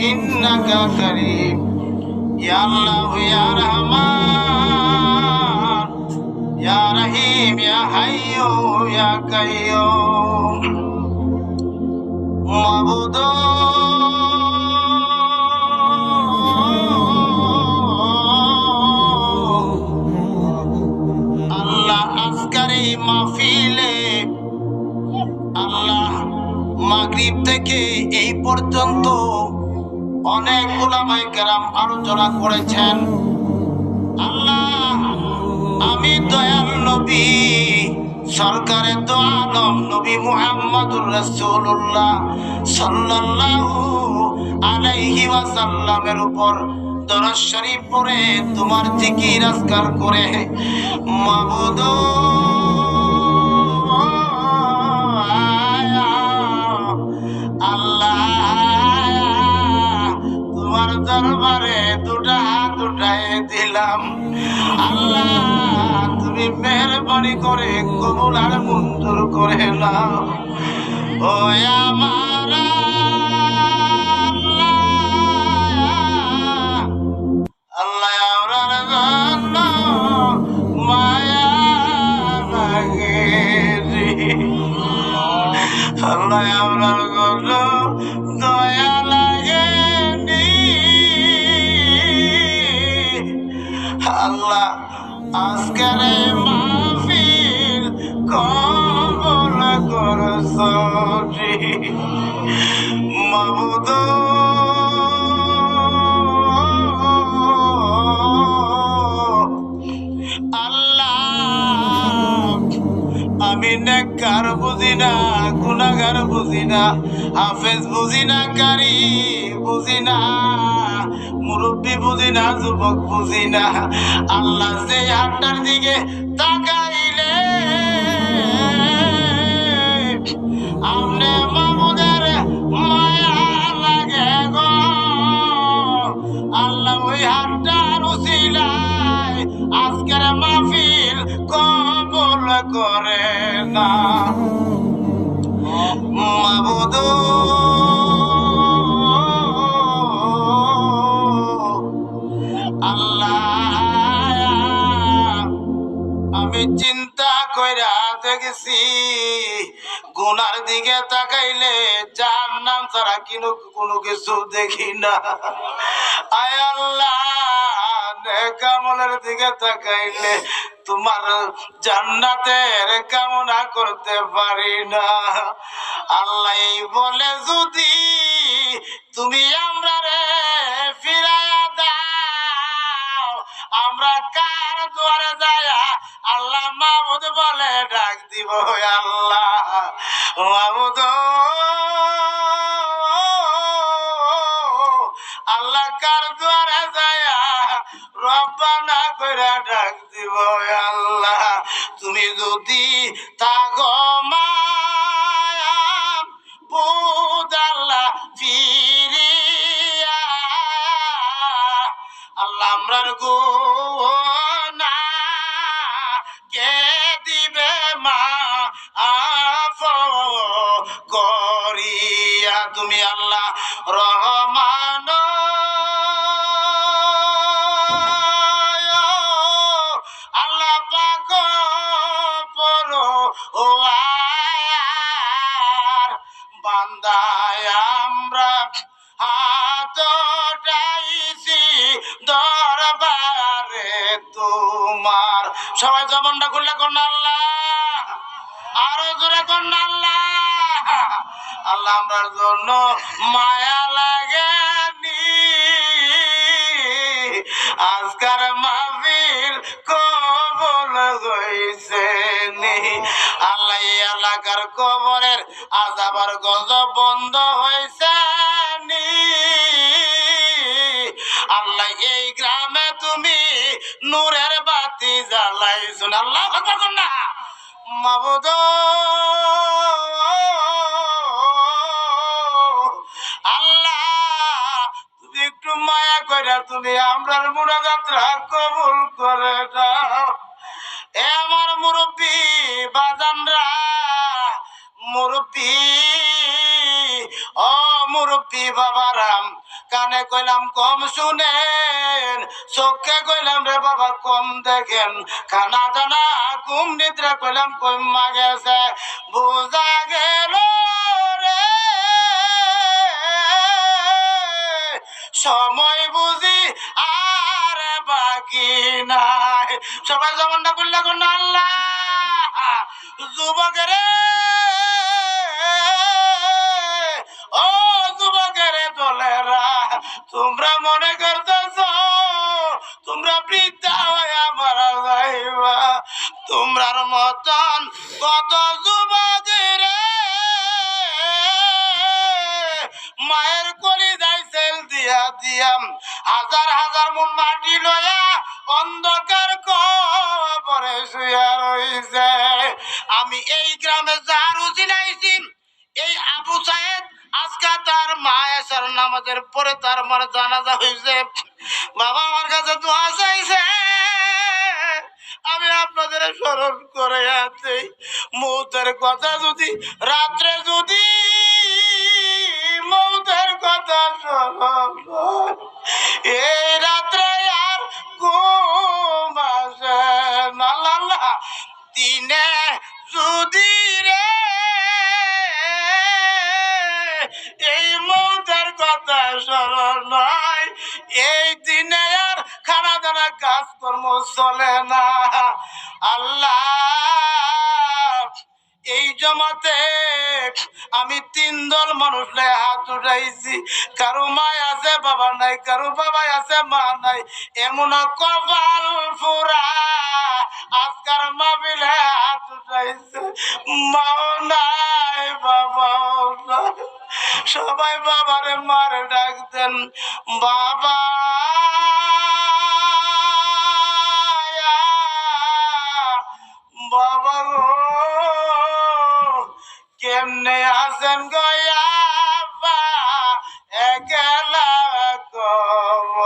ইন্নাকা করিম। ইয়া আল্লাহ ইয়া রহমান। ইয়া রহিম, ইয়া হাইয়ু, ইয়া কাইয়ুম। মাবুদ আল্লাহ আজকের এই আল্লাহ মাগরিব থেকে এই পর্যন্ত অনেক ওলামাই কেরাম আলোচনা করেছেন। আল্লাহ, আমি দয়াল নবী সরকারের তো আলম নবী মুহাম্মদুর রাসূলুল্লাহ সাল্লাল্লাহু আলাইহি ওয়াসাল্লামের উপর দরজ শরীফ পড়ে, তোমার জিকির আজকার করে মাবুদ তুমি মেহরবানি করে কবুল আর মঞ্জুর করে নাও ও আমার আল্লাহ আপনার জন্য মায়া লাগে। আল্লাহ আপনার জন্য আজকের মাহফিল কবল করছ মাবুদ আমি নেককার বুঝি না গুনাগার বুঝি না, হাফেজ বুঝি না, কারি বুঝি না। মুরব্বী বুঝি না, যুবক বুঝি না। আল্লাহ যে হাতটার দিকে তাকাইলে, আমনে মামুদের মায়া লাগে গো। আল্লাহ ওই হাতটার উসিলায় আজকের মাহফিল কবুল করে না। চিন্তা কইরা দেখেছি, গুনার দিকে তাকাইলে যার নাম ছাড়া কিনো কোনো কিছু দেখি না। কামলের দিকে তাকাইলে তোমার জান্নাতের কামনা করতে পারি না। আল্লাহ বলে, যদি তুমি আমরা রে ফিরাইয়া দাও, আমরা কার দুয়ারে যায়া আল্লাহ মাহমুদ বলে, ডাক দিব আল্লাহ। মাহমুদ, আল্লাহ কার দ্বারা যায়া রব্বানা করে ডাক দিব আল্লাহ। তুমি যদি তুমি আল্লাহ রহমান আল্লাহ পাক পরো ও আয়ার বান্দায় আমরা হাত উঠাইছি দরবারে তোমার। সবাই জবানটা খুললে কোন আল্লাহ। আরও জোরে কোন আল্লাহ। আল্লাহ জন্য মায়া লাগেনি। আজকার মাহফিল কবল হইছে নি আল্লাহ এই এলাকার কবরের আজাবার গজব বন্ধ হয়েছে আল্লাহ এই গ্রামে তুমি নূরের বাতি জ্বালাইছো আল্লাহ কথা না। মাবুদ তুমি আমরার মুড়া যাত্রা কবুল করে দাও। এ আমার মুরব্বী বাজানরা, মুরব্বী, ও মুরব্বী বাবারাম, কানে কইলাম, কম শুনেন, চোখে কইলাম রে বাবা, কম দেখেন। খানা দানা, ঘুম নিদ্রা কইলাম, কইমা গেছে বোঝা গেল রে সময় বুঝি আর বাকি নাই। সবাই জবানটা করলে কোন আল্লাহ। যুবকের ও যুবকের দলেরা, তোমরা মনে রইছে আমি এই গ্রামে যার উচিলাইছি এই আবু সাহেব আজকে তার মা এসার নামাজের পরে তার মার জানাজা হয়েছে। বাবা আমার কাছে দোয়া চাইছে। আমি আপনাদের স্মরণ করে আছি। মৌতের কথা যদি রাত্রে যদি মৌতের কথা স্মরণ হয়, দিনে যদি রে, এই মৌতের কথা স্মরণ নয় এই দিনে আর খানা দানা কাজকর্ম চলে না। আল্লাহ, এই জমাতে আমি তিন দল মানুষ হাত উঠাইছি। কারও মায় আছে, বাবা নাই, কারও বাবা আছে, মা নাই। এমন কপাল ফুরা সবাই বাবারে মারে ডাকতেন বাবা!